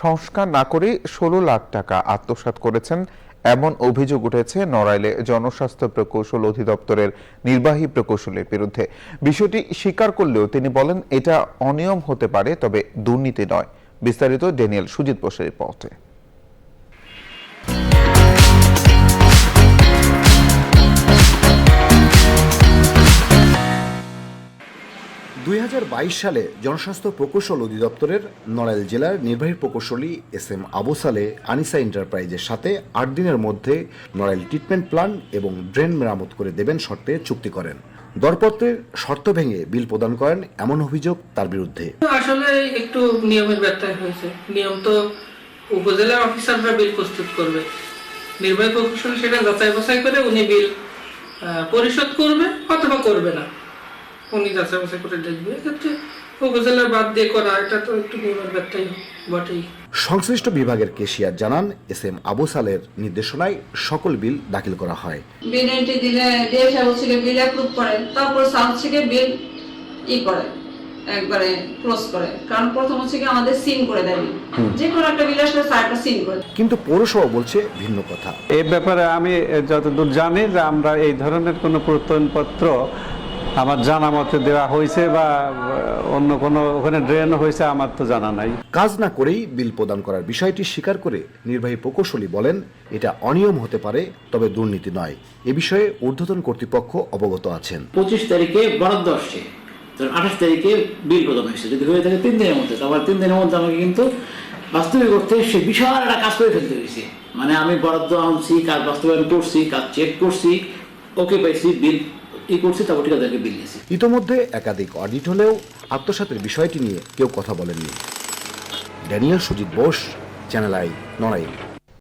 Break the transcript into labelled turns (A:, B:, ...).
A: সংস্কার না করে ষোলো লাখ টাকা আত্মসাত করেছেন। এমন অভিযোগ উঠেছে নড়াইলে জনস্বাস্থ্য প্রকৌশল অধিদপ্তরের নির্বাহী প্রকৌশলের বিরুদ্ধে। বিষয়টি স্বীকার করলেও তিনি বলেন, এটা অনিয়ম হতে পারে, তবে দুর্নীতি নয়। বিস্তারিত ড্যানিয়েল সুজিত বোসের রিপোর্টে।
B: দুই সালে জনস্বাস্থ্য প্রকৌশল অধিদপ্তরের নড়াইল জেলার নির্বাহী প্রকৌশলী এস এম আবু সালে আনিসা এন্টারপ্রাইজের সাথে আট দিনের মধ্যে নড়াইল ট্রিটমেন্ট প্ল্যান এবং ড্রেন মেরামত করে দেবেন শর্তে চুক্তি করেন। দরপত্রের শর্ত ভেঙে বিল প্রদান করেন এমন অভিযোগ তার বিরুদ্ধে।
C: আসলে একটু নিয়মের ব্যত্যয় হয়েছে। নিয়ম তো উপজেলা অফিসাররা বিল প্রস্তুত করবে। নির্বাহী প্রকৌশল সেটা যাচাই বাছাই করে উনি বিল পরিশোধ করবে অথবা করবে না। উনি যাচাই বাছাই করে দেখবে। এক্ষেত্রে উপজেলার বাদ দিয়ে করা এটা তো একটু নিয়মের ব্যত্যয় বটেই।
B: সংশ্লিষ্ট বিভাগের কেশিয়ার জানান এস এম আবু সালের নির্দেশনায় সকল বিল দাখিল করা হয়।
D: বিল এন্ট্রি দিলে ডিএসআই হচ্ছে গিয়ে বিল অ্যাপ্রুভ করে তারপর সাউথ থেকে বিল ই করে একবারে ক্লোজ করে। কারণ প্রথম হচ্ছে কি আমাদের সিন করে দেয় যে কোনো একটা বিল আসলে সাইটটা সিন করে।
B: কিন্তু পৌরসভা বলছে ভিন্ন কথা।
E: এই ব্যাপারে আমি যতদূর জানি যে আমরা এই ধরনের কোনো প্রত্যয়নপত্র আমার জানা মতে দেওয়া হয়েছে বা অন্য কোনো ওখানে ড্রেন হয়েছে আমার তো জানা নাই।
B: কাজ না করেই বিল প্রদান করার বিষয়টি স্বীকার করে নির্বাহী প্রকৌশলী বলেন এটা অনিয়ম হতে পারে তবে দুর্নীতি নয়। এ বিষয়ে ঊর্ধ্বতন কর্তৃপক্ষ অবগত আছেন।
F: পঁচিশ তারিখে বরাদ্দ আসছে। আঠাশ তারিখে বিল প্রদান হয়েছে। যদি হয়ে থাকে তিন দিনের মধ্যে তারপর তিন দিনের মধ্যে আমাকে কিন্তু বাস্তবিক করতে সে বিশাল একটা কাজ করে ফেলতে হয়েছে। মানে আমি বরাদ্দ আনছি কাজ বাস্তবায়ন করছি কাজ চেক করছি ওকে পাইছি বিল ই করছি তারপর ঠিকাদারকে বিল দিয়েছি।
B: ইতোমধ্যে একাধিক অডিট হলেও আত্মসাতের বিষয়টি নিয়ে কেউ কথা বলেননি। Daniel Sujit Bose, channel I, Narail.